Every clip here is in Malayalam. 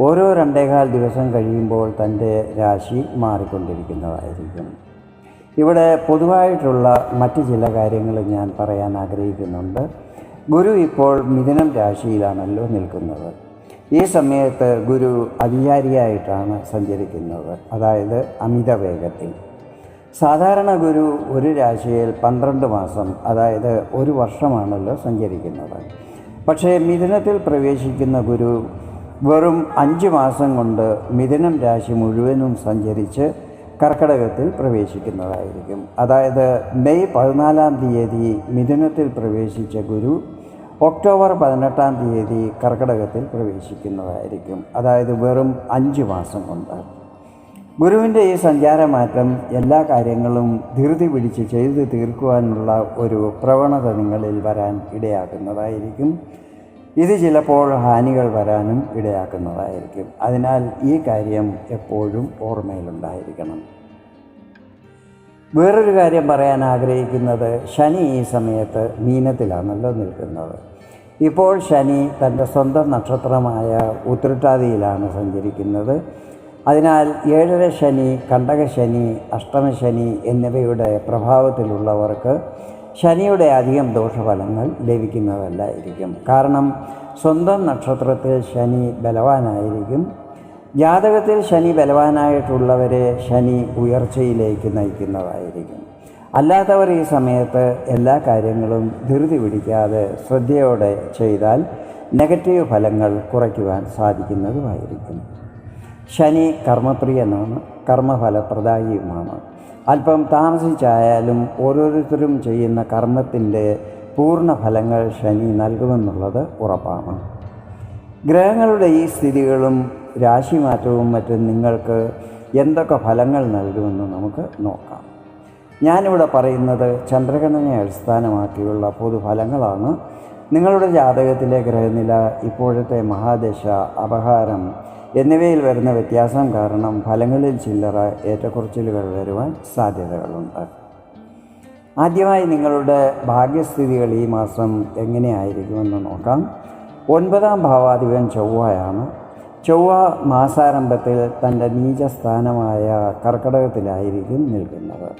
ഓരോ രണ്ടേകാൽ ദിവസം കഴിയുമ്പോൾ തന്റെ രാശി മാറിക്കൊണ്ടിരിക്കുന്നതായിരിക്കും. ഇവിടെ പൊതുവായിട്ടുള്ള മറ്റ് ചില കാര്യങ്ങൾ ഞാൻ പറയാൻ ആഗ്രഹിക്കുന്നുണ്ട്. ഗുരു ഇപ്പോൾ മിഥുനം രാശിയിലാണല്ലോ നിൽക്കുന്നത്. ഈ സമയത്ത് ഗുരു അധികാരിയായിട്ടാണ് സഞ്ചരിക്കുന്നത് അതായത് അമിത വേഗത്തിൽ. സാധാരണ ഗുരു ഒരു രാശിയിൽ പന്ത്രണ്ട് മാസം അതായത് ഒരു വർഷമാണല്ലോ സഞ്ചരിക്കുന്നത്. പക്ഷേ മിഥുനത്തിൽ പ്രവേശിക്കുന്ന ഗുരു വെറും അഞ്ച് മാസം കൊണ്ട് മിഥുനം രാശി മുഴുവനും സഞ്ചരിച്ച് കർക്കടകത്തിൽ പ്രവേശിക്കുന്നതായിരിക്കും. അതായത് മെയ് പതിനാലാം തീയതി മിഥുനത്തിൽ പ്രവേശിച്ച ഗുരു ഒക്ടോബർ പതിനെട്ടാം തീയതി കർക്കിടകത്തിൽ പ്രവേശിക്കുന്നതായിരിക്കും. അതായത് വെറും അഞ്ച് മാസം കൊണ്ട്. ഗുരുവിന്റെ ഈ സഞ്ചാരമാറ്റം എല്ലാ കാര്യങ്ങളും ധൃതി പിടിച്ച് ചെയ്തു തീർക്കുവാനുള്ള ഒരു പ്രവണത നിങ്ങളിൽ വരാൻ ഇടയാക്കുന്നതായിരിക്കും. ഇത് ചിലപ്പോൾ ഹാനികൾ വരാനും ഇടയാക്കുന്നതായിരിക്കും. അതിനാൽ ഈ കാര്യം എപ്പോഴും ഓർമ്മയിലുണ്ടായിരിക്കണം. വേറൊരു കാര്യം പറയാൻ ആഗ്രഹിക്കുന്നത് ശനി ഈ സമയത്ത് മീനത്തിലാണല്ലോ നിൽക്കുന്നത്. ഇപ്പോൾ ശനി തന്റെ സ്വന്തം നക്ഷത്രമായ ഉത്രട്ടാതിയിലാണ് സഞ്ചരിക്കുന്നത്. അതിനാൽ ഏഴര ശനി കണ്ടകശനി അഷ്ടമശനി എന്നിവയുടെ പ്രഭാവത്തിലുള്ളവർക്ക് ശനിയുടെ അധികം ദോഷഫലങ്ങൾ ലഭിക്കുന്നതല്ലായിരിക്കും. കാരണം സ്വന്തം നക്ഷത്രത്തിൽ ശനി ബലവാനായിരിക്കും. ജാതകത്തിൽ ശനി ബലവാനായിട്ടുള്ളവരെ ശനി ഉയർച്ചയിലേക്ക് നയിക്കുന്നതായിരിക്കും. അല്ലാത്തവർ ഈ സമയത്ത് എല്ലാ കാര്യങ്ങളും ധൃതി പിടിക്കാതെ ശ്രദ്ധയോടെ ചെയ്താൽ നെഗറ്റീവ് ഫലങ്ങൾ കുറയ്ക്കുവാൻ സാധിക്കുന്നതുമായിരിക്കും. ശനി കർമ്മപ്രിയനാണ് കർമ്മഫലപ്രദായിയുമാണ്. അല്പം താമസിച്ചായാലും ഓരോരുത്തരും ചെയ്യുന്ന കർമ്മത്തിന്റെ പൂർണ ഫലങ്ങൾ ശനി നൽകുമെന്നുള്ളത് ഉറപ്പാണ്. ഗ്രഹങ്ങളുടെ ഈ സ്ഥിതികളും രാശിമാറ്റവും മറ്റും നിങ്ങൾക്ക് എന്തൊക്കെ ഫലങ്ങൾ നൽകുമെന്ന് നമുക്ക് നോക്കാം. ഞാനിവിടെ പറയുന്നത് ചന്ദ്രഗണനയെ അടിസ്ഥാനമാക്കിയുള്ള പൊതുഫലങ്ങളാണ്. നിങ്ങളുടെ ജാതകത്തിലെ ഗ്രഹനില ഇപ്പോഴത്തെ മഹാദശ അപഹാരം എന്നിവയിൽ വരുന്ന വ്യത്യാസം കാരണം ഫലങ്ങളിൽ ചില്ലറ ഏറ്റക്കുറച്ചിലുകൾ വരുവാൻ സാധ്യതകളുണ്ട്. ആദ്യമായി നിങ്ങളുടെ ഭാഗ്യസ്ഥിതികൾ ഈ മാസം എങ്ങനെയായിരിക്കുമെന്ന് നോക്കാം. ഒൻപതാം ഭാവാധിപൻ ചൊവ്വയാണ്. ചൊവ്വ മാസാരംഭത്തിൽ തന്റെ നീചസ്ഥാനമായ കർക്കടകത്തിലായിരിക്കും നിൽക്കുന്നത്.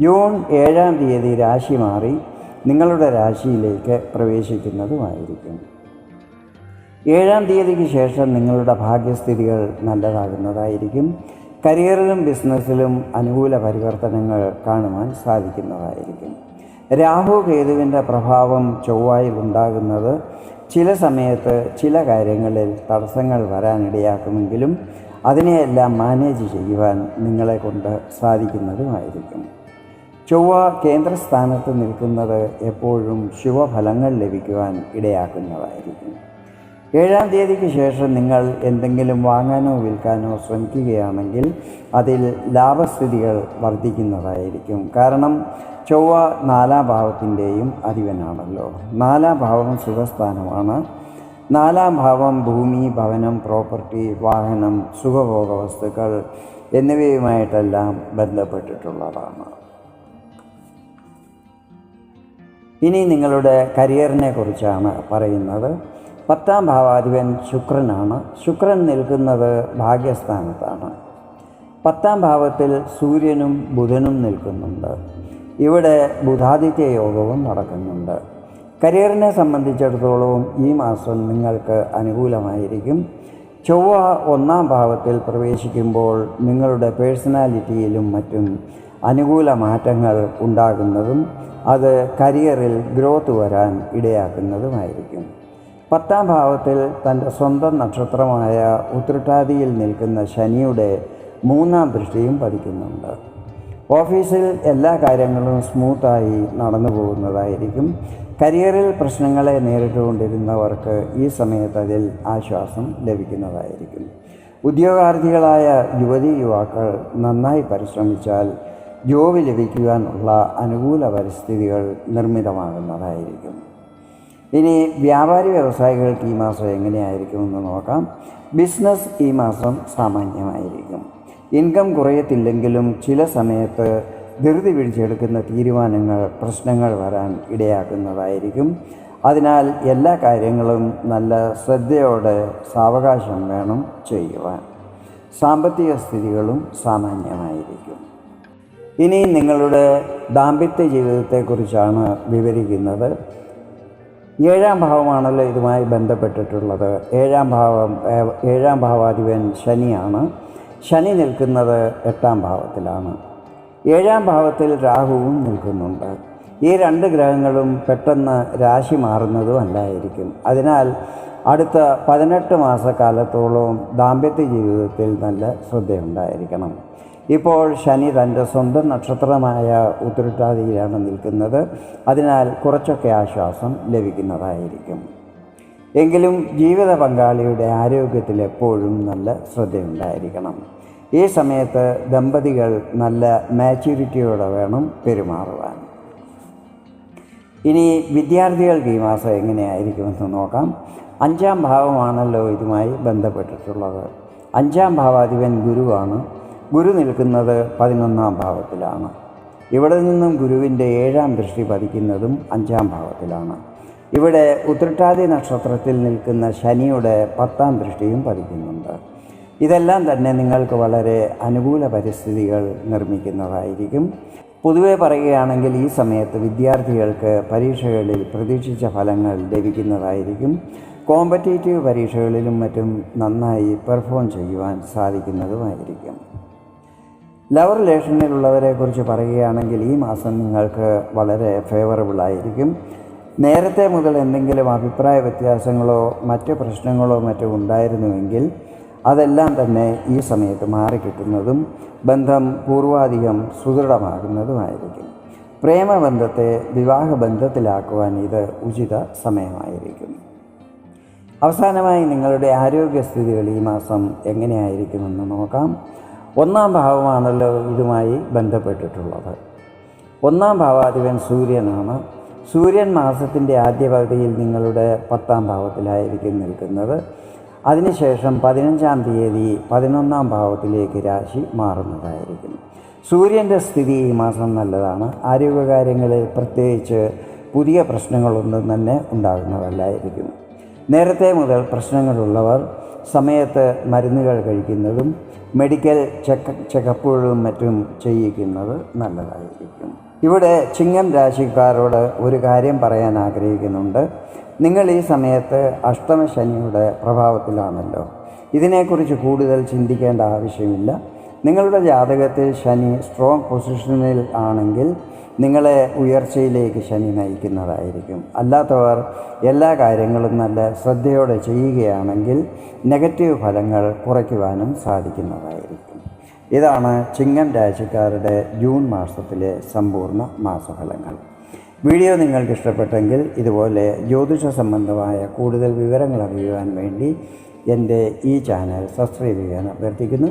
ജൂൺ ഏഴാം തീയതി രാശി മാറി നിങ്ങളുടെ രാശിയിലേക്ക് പ്രവേശിക്കുന്നതുമായിരിക്കും. ഏഴാം തീയതിക്ക് ശേഷം നിങ്ങളുടെ ഭാഗ്യസ്ഥിതികൾ നല്ലതാകുന്നതായിരിക്കും. കരിയറിലും ബിസിനസ്സിലും അനുകൂല പരിവർത്തനങ്ങൾ കാണുവാൻ സാധിക്കുന്നതായിരിക്കും. രാഹു കേതുവിന്റെ പ്രഭാവം ചൊവ്വായിൽ ഉണ്ടാകുന്നത് ചില സമയത്ത് ചില കാര്യങ്ങളിൽ തടസ്സങ്ങൾ വരാനിടയാക്കുമെങ്കിലും അതിനെയെല്ലാം മാനേജ് ചെയ്യുവാൻ നിങ്ങളെ കൊണ്ട് സാധിക്കുന്നതുമായിരിക്കും. ചൊവ്വ കേന്ദ്രസ്ഥാനത്ത് നിൽക്കുന്നത് എപ്പോഴും ശുഭഫലങ്ങൾ ലഭിക്കുവാൻ ഇടയാക്കുന്നതായിരിക്കും. ഏഴാം തീയതിക്ക് ശേഷം നിങ്ങൾ എന്തെങ്കിലും വാങ്ങാനോ വിൽക്കാനോ ശ്രമിക്കുകയാണെങ്കിൽ അതിൽ ലാഭസ്ഥിതികൾ വർദ്ധിക്കുന്നതായിരിക്കും. കാരണം ചൊവ്വ നാലാം ഭാവത്തിന്റെയും അധിപനാണല്ലോ. നാലാം ഭാവം സുഖസ്ഥാനമാണ്. നാലാം ഭാവം ഭൂമി ഭവനം പ്രോപ്പർട്ടി വാഹനം സുഖഭോഗ വസ്തുക്കൾ എന്നിവയുമായിട്ടെല്ലാം ബന്ധപ്പെട്ടിട്ടുള്ളതാണ്. ഇനി നിങ്ങളുടെ കരിയറിനെ കുറിച്ചാണ് പറയുന്നത്. പത്താം ഭാവാധിപൻ ശുക്രനാണ്. ശുക്രൻ നിൽക്കുന്നത് ഭാഗ്യസ്ഥാനത്താണ്. പത്താം ഭാവത്തിൽ സൂര്യനും ബുധനും നിൽക്കുന്നുണ്ട്. ഇവിടെ ബുധാദിത്യ യോഗവും നടക്കുന്നുണ്ട്. കരിയറിനെ സംബന്ധിച്ചിടത്തോളം ഈ മാസം നിങ്ങൾക്ക് അനുകൂലമായിരിക്കും. ചൊവ്വ ഒന്നാം ഭാവത്തിൽ പ്രവേശിക്കുമ്പോൾ നിങ്ങളുടെ പേഴ്സണാലിറ്റിയിലും മറ്റും അനുകൂല മാറ്റങ്ങൾ ഉണ്ടാകുന്നതും അത് കരിയറിൽ ഗ്രോത്ത് വരാൻ ഇടയാക്കുന്നതുമായിരിക്കും. പത്താം ഭാവത്തിൽ തന്റെ സ്വന്തം നക്ഷത്രമായ ഉത്രട്ടാതിയിൽ നിൽക്കുന്ന ശനിയുടെ മൂന്നാം ദൃഷ്ടിയും പതിക്കുന്നുണ്ട്. ഓഫീസിൽ എല്ലാ കാര്യങ്ങളും സ്മൂത്തായി നടന്നു പോകുന്നതായിരിക്കും. കരിയറിൽ പ്രശ്നങ്ങളെ നേരിട്ടുകൊണ്ടിരുന്നവർക്ക് ഈ സമയത്ത് അതിൽ ആശ്വാസം ലഭിക്കുന്നതായിരിക്കും. ഉദ്യോഗാർത്ഥികളായ യുവതി യുവാക്കൾ നന്നായി പരിശ്രമിച്ചാൽ ജോബ് ലഭിക്കുവാനുള്ള അനുകൂല പരിസ്ഥിതികൾ നിർമ്മിതമാകുന്നതായിരിക്കും. ഇനി വ്യാപാരി വ്യവസായികൾക്ക് ഈ മാസം എങ്ങനെയായിരിക്കുമെന്ന് നോക്കാം. ബിസിനസ് ഈ മാസം സാമാന്യമായിരിക്കും. ഇൻകം കുറയത്തില്ലെങ്കിലും ചില സമയത്ത് ധൃതി പിടിച്ചെടുക്കുന്ന തീരുമാനങ്ങൾ പ്രശ്നങ്ങൾ വരാൻ ഇടയാക്കുന്നതായിരിക്കും. അതിനാൽ എല്ലാ കാര്യങ്ങളും നല്ല ശ്രദ്ധയോടെ സാവകാശം വേണം ചെയ്യുവാൻ. സാമ്പത്തിക സ്ഥിതികളും സാമാന്യമായിരിക്കും. ഇനി നിങ്ങളുടെ ദാമ്പത്യ ജീവിതത്തെക്കുറിച്ചാണ് വിവരിക്കുന്നത്. ഏഴാം ഭാവമാണല്ലോ ഇതുമായി ബന്ധപ്പെട്ടിട്ടുള്ളത്. ഏഴാം ഭാവം ഏഴാം ഭാവാധിപൻ ശനിയാണ്. ശനി നിൽക്കുന്നത് എട്ടാം ഭാവത്തിലാണ്. ഏഴാം ഭാവത്തിൽ രാഹുവും നിൽക്കുന്നുണ്ട്. ഈ രണ്ട് ഗ്രഹങ്ങളും പെട്ടെന്ന് രാശി മാറുന്നതും അല്ലായിരിക്കും. അതിനാൽ അടുത്ത പതിനെട്ട് മാസക്കാലത്തോളം ദാമ്പത്യ ജീവിതത്തിൽ നല്ല ശ്രദ്ധയുണ്ടായിരിക്കണം. ഇപ്പോൾ ശനി തന്റെ സ്വന്തം നക്ഷത്രമായ ഉത്തരട്ടാതിയിലാണ് നിൽക്കുന്നത്. അതിനാൽ കുറച്ചൊക്കെ ആശ്വാസം ലഭിക്കുന്നതായിരിക്കും. എങ്കിലും ജീവിത പങ്കാളിയുടെ ആരോഗ്യത്തിൽ എപ്പോഴും നല്ല ശ്രദ്ധയുണ്ടായിരിക്കണം. ഈ സമയത്ത് ദമ്പതികൾ നല്ല മാച്യൂരിറ്റിയോടെ വേണം പെരുമാറുവാൻ. ഇനി വിദ്യാർത്ഥികൾക്ക് ഈ മാസം എങ്ങനെയായിരിക്കുമെന്ന് നോക്കാം. അഞ്ചാം ഭാവമാണല്ലോ ഇതുമായി ബന്ധപ്പെട്ടിട്ടുള്ളത്. അഞ്ചാം ഭാവാധിപൻ ഗുരുവാണ്. ഗുരു നിൽക്കുന്നത് പതിനൊന്നാം ഭാവത്തിലാണ്. ഇവിടെ നിന്നും ഗുരുവിന്റെ ഏഴാം ദൃഷ്ടി പതിക്കുന്നതും അഞ്ചാം ഭാവത്തിലാണ്. ഇവിടെ ഉത്രട്ടാതി നക്ഷത്രത്തിൽ നിൽക്കുന്ന ശനിയുടെ പത്താം ദൃഷ്ടിയും പതിക്കുന്നുണ്ട്. ഇതെല്ലാം തന്നെ നിങ്ങൾക്ക് വളരെ അനുകൂല പരിസ്ഥിതികൾ നിർമ്മിക്കുന്നതായിരിക്കും. പൊതുവെ പറയുകയാണെങ്കിൽ ഈ സമയത്ത് വിദ്യാർത്ഥികൾക്ക് പരീക്ഷകളിൽ പ്രതീക്ഷിച്ച ഫലങ്ങൾ ലഭിക്കുന്നതായിരിക്കും. കോമ്പറ്റേറ്റീവ് പരീക്ഷകളിലും മറ്റും നന്നായി പെർഫോം ചെയ്യുവാൻ സാധിക്കുന്നതുമായിരിക്കും. ലവ് റിലേഷനിലുള്ളവരെ കുറിച്ച് പറയുകയാണെങ്കിൽ ഈ മാസം നിങ്ങൾക്ക് വളരെ ഫേവറബിൾ ആയിരിക്കും. നേരത്തെ മുതൽ എന്തെങ്കിലും അഭിപ്രായ വ്യത്യാസങ്ങളോ മറ്റ് പ്രശ്നങ്ങളോ മറ്റോ ഉണ്ടായിരുന്നുവെങ്കിൽ അതെല്ലാം തന്നെ ഈ സമയത്ത് മാറിക്കിട്ടുന്നതും ബന്ധം പൂർവാധികം സുദൃഢമാകുന്നതുമായിരിക്കും. പ്രേമബന്ധത്തെ വിവാഹബന്ധത്തിലാക്കുവാൻ ഇത് ഉചിത സമയമായിരിക്കും. അവസാനമായി നിങ്ങളുടെ ആരോഗ്യസ്ഥിതികൾ ഈ മാസം എങ്ങനെയായിരിക്കുമെന്ന് നോക്കാം. ഒന്നാം ഭാവമാണല്ലോ ഇതുമായി ബന്ധപ്പെട്ടിട്ടുള്ളത്. ഒന്നാം ഭാവാധിപൻ സൂര്യനാണ്. സൂര്യൻ മാസത്തിന്റെ ആദ്യ പകുതിയിൽ നിങ്ങളുടെ പത്താം ഭാവത്തിലായിരിക്കും നിൽക്കുന്നത്. അതിനുശേഷം പതിനഞ്ചാം തീയതി പതിനൊന്നാം ഭാവത്തിലേക്ക് രാശി മാറുന്നതായിരിക്കും. സൂര്യന്റെ സ്ഥിതി ഈ മാസം നല്ലതാണ്. ആരോഗ്യകാര്യങ്ങളിൽ പ്രത്യേകിച്ച് പുതിയ പ്രശ്നങ്ങളൊന്നും തന്നെ ഉണ്ടാകുന്നതല്ലായിരിക്കും. നേരത്തെ മുതൽ പ്രശ്നങ്ങളുള്ളവർ സമയത്ത് മരുന്നുകൾ കഴിക്കുന്നതും മെഡിക്കൽ ചെക്ക് ചെക്കപ്പുകളും മറ്റും ചെയ്യിക്കുന്നത് നല്ലതായിരിക്കും. ഇവിടെ ചിങ്ങം രാശിക്കാരോട് ഒരു കാര്യം പറയാൻ ആഗ്രഹിക്കുന്നുണ്ട്. നിങ്ങൾ ഈ സമയത്ത് അഷ്ടമശനിയുടെ പ്രഭാവത്തിലാണല്ലോ. ഇതിനെക്കുറിച്ച് കൂടുതൽ ചിന്തിക്കേണ്ട ആവശ്യമില്ല. നിങ്ങളുടെ ജാതകത്തിൽ ശനി സ്ട്രോങ് പൊസിഷനിൽ ആണെങ്കിൽ നിങ്ങളെ ഉയർച്ചയിലേക്ക് ശനി നയിക്കുന്നതായിരിക്കും. അല്ലാത്തവർ എല്ലാ കാര്യങ്ങളും നല്ല ശ്രദ്ധയോടെ ചെയ്യുകയാണെങ്കിൽ നെഗറ്റീവ് ഫലങ്ങൾ കുറയ്ക്കുവാനും സാധിക്കുന്നതായിരിക്കും. ഇതാണ് ചിങ്ങം രാശിക്കാരുടെ ജൂൺ മാസത്തിലെ സമ്പൂർണ മാസഫലങ്ങൾ. വീഡിയോ നിങ്ങൾക്ക് ഇഷ്ടപ്പെട്ടെങ്കിൽ ഇതുപോലെ ജ്യോതിഷ സംബന്ധമായ കൂടുതൽ വിവരങ്ങൾ അറിയുവാൻ വേണ്ടി എന്റെ ഈ ചാനൽ സബ്സ്ക്രൈബ് ചെയ്യാൻ അഭ്യർത്ഥിക്കുന്നു.